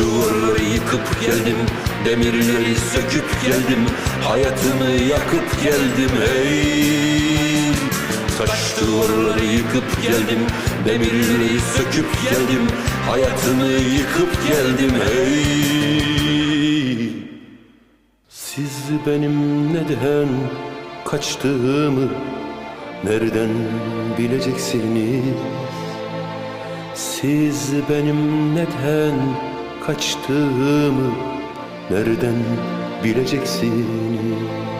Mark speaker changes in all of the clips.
Speaker 1: Duvarları yıkıp geldim Demirleri söküp geldim Hayatımı yakıp geldim hey. Taş duvarları yıkıp geldim Demirleri söküp geldim Hayatımı yıkıp geldim hey. Siz benim neden kaçtığımı Nereden bileceksiniz? Siz benim neden kaçtığımı nereden bileceksiniz?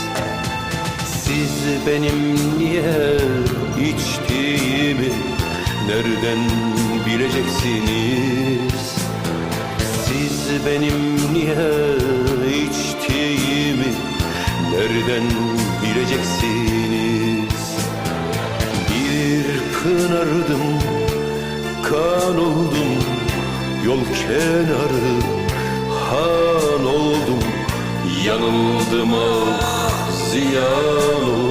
Speaker 1: benim niye içtiğimi nereden bileceksiniz? Siz benim niye içtiğimi nereden bileceksiniz? Bir pınardım, kan oldum, yol kenarı han oldum, yanıldım ah ziyan oldum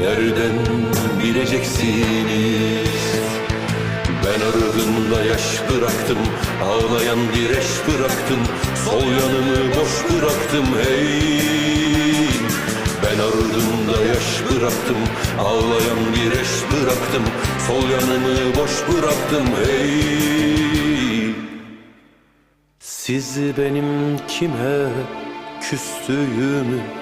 Speaker 1: nereden bileceksiniz? Ben ardımda yaş bıraktım, ağlayan direş bıraktım, sol yanımı boş bıraktım hey. Ben ardımda yaş bıraktım, ağlayan direş bıraktım, sol yanımı boş bıraktım hey. Siz benim kime küstüğümü